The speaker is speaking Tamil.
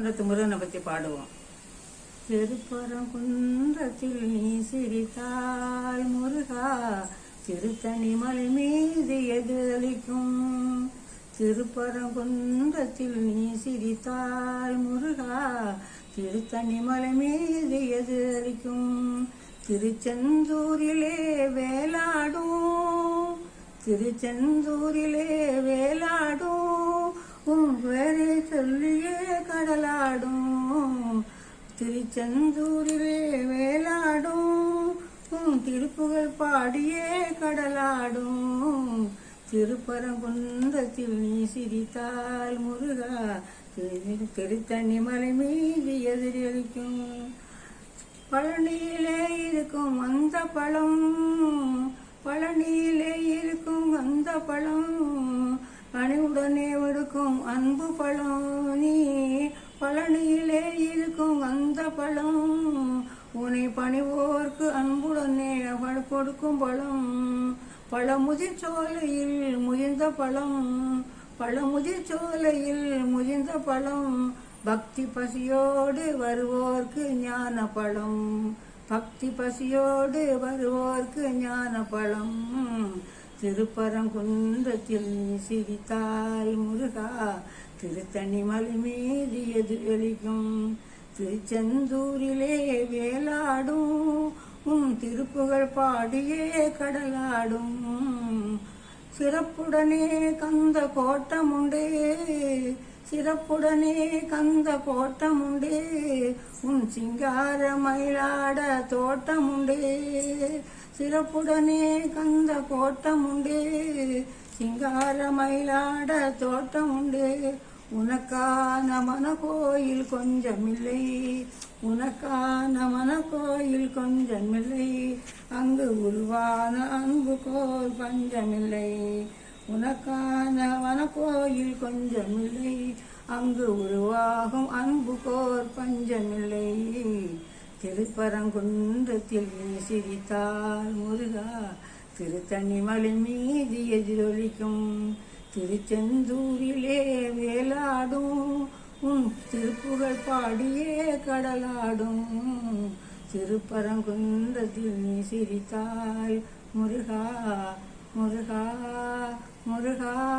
திருப்பரங்குன்றத்து முருகனை பற்றி பாடுவோம். திருப்பரங்குன்றத்தில் நீ சிரித்தால் முருகா திருத்தணி மலை மீது எதிரளிக்கும் திருப்பரங்குன்றத்தில் நீ சிரித்தால் முருகா திருத்தணி மலை மீது எதிரளிக்கும் திருச்செந்தூரிலே வேலாடும் திருச்செந்தூரிலே வேலாடும். உன் பேரை சொல்லியே கடலாடும் திருச்செந்தூரிலே வேலாடும். திருப்புகள் பாடியே கடலாடும். திருப்பரங்குன்றத்தில் நீ சிரித்தால் முருகா திருத்தண்ணி மலை மீது எதிரொலிக்கும். பழனியிலே இருக்கும் அந்த பழம் பழனியிலே இருக்கும் அந்த பழம் பணிவுடனே எடுக்கும் அன்பு பழம் நீ. பழனியிலே இருக்கும் வந்த பழம். உனை பணிவோர்க்கு அன்புடனே அவள் கொடுக்கும் பழம். பழமுதிர் சோலையில் முதிர்ந்த பழம். பழமுதிர் சோலையில் முதிர்ந்த பழம். பக்தி பசியோடு வருவோர்க்கு ஞான பழம். பக்தி பசியோடு வருவோர்க்கு ஞான பழம். திருப்பரங்குன்றத்தில் சிரித்தாய் முருகா திருத்தணிமலை மீது எதிரொலிக்கும் திருச்செந்தூரிலே வேலாடும். உன் திருப்புகழ் பாடியே கடலாடும். சிறப்புடனே கந்த கோட்டமுண்டே. சிறப்புடனே கந்த கோட்டமுண்டே. உன் சிங்கார மயிலாட தோட்டமுண்டே. சிறப்புடனே கந்த கோட்டமுண்டே. சிங்கார மயிலாட தோட்டம் உண்டு. உனக்கான மன மனக்கோயில் கொஞ்சமில்லை. உனக்கான மன மனக்கோயில் கொஞ்சமில்லை. அங்கு உருவான அன்பு கோல் பஞ்சமில்லை. உனக்கான மன மனக்கோயில் கொஞ்சமில்லை. அங்கு உருவாகும் அன்பு கோர் பஞ்சமில்லை. திருப்பரங்குன்றத்தில் நீ சிரித்தால் முருகா திருத்தணிமலை மீது எதிரொலிக்கும். திருச்செந்தூரிலே வேலாடும். உன் திருப்புகழ் பாடியே கடலாடும். திருப்பரங்குன்றத்தில் நீ சிரித்தாய் முருகா முருகா முருகா.